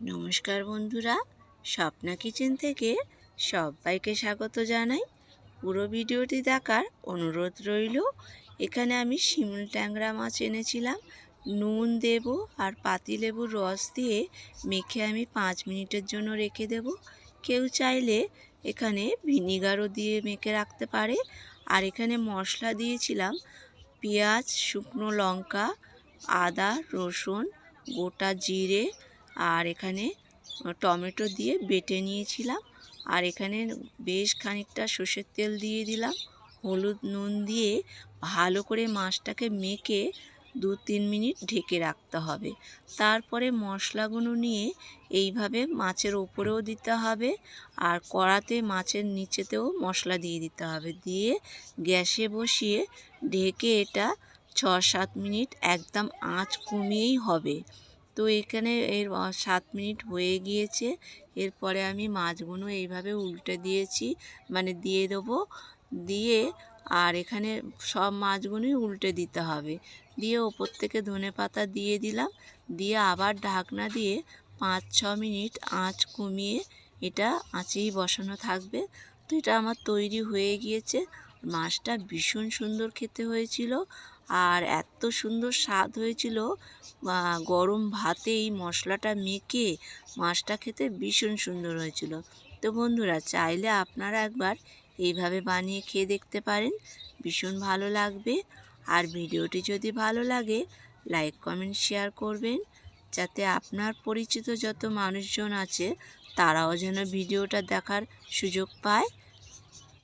নমস্কার বন্ধুরা, স্বপ্না কিচেন থেকে সবাইকে স্বাগত জানাই। পুরো ভিডিওটি দেখার অনুরোধ রইল। এখানে আমি শিমুল ট্যাংরা মাছ এনেছিলাম। নুন, দেব আর পাতিলেবুর রস দিয়ে মেখে আমি পাঁচ মিনিটের জন্য রেখে দেব। কেউ চাইলে এখানে ভিনিগারও দিয়ে মেখে রাখতে পারে। আর এখানে মশলা দিয়েছিলাম পেঁয়াজ, শুকনো লঙ্কা, আদা, রসুন, গোটা জিরে আর এখানে টমেটো দিয়ে বেটে নিয়েছিলাম। আর এখানে বেশ খানিকটা সর্ষের তেল দিয়ে দিলাম। হলুদ নুন দিয়ে ভালো করে মাছটাকে মেখে দু তিন মিনিট ঢেকে রাখতে হবে। তারপরে মশলাগুলো নিয়ে এইভাবে মাছের ওপরেও দিতে হবে আর কড়াতে মাছের নিচেতেও মশলা দিয়ে দিতে হবে। দিয়ে গ্যাসে বসিয়ে ঢেকে এটা ছ সাত মিনিট একদম আঁচ কমিয়েই হবে। তো এখানে এর সাত মিনিট হয়ে গিয়েছে। এরপরে আমি মাছগুলো এইভাবে উল্টে দিয়েছি মানে দিয়ে দেবো। দিয়ে আর এখানে সব মাছগুলোই উল্টে দিতে হবে। দিয়ে ওপর থেকে ধনে পাতা দিয়ে দিলাম। দিয়ে আবার ঢাকনা দিয়ে পাঁচ, ছ মিনিট আঁচ কমিয়ে এটা আঁচেই বসানো থাকবে। তো এটা আমার তৈরি হয়ে গিয়েছে। মাছটা ভীষণ সুন্দর খেতে হয়েছিল। আর এত সুন্দর স্বাদ হয়েছিল। গরম ভাতে এই মশলাটা মেখে মাছটা খেতে ভীষণ সুন্দর হয়েছিল। তো বন্ধুরা, চাইলে আপনারা একবার এইভাবে বানিয়ে খেয়ে দেখতে পারেন। ভীষণ ভালো লাগবে। আর ভিডিওটি যদি ভালো লাগে, লাইক, কমেন্ট, শেয়ার করবেন। যাতে আপনার পরিচিত যত মানুষজন আছে, তারাও যেন ভিডিওটা দেখার সুযোগ পায়।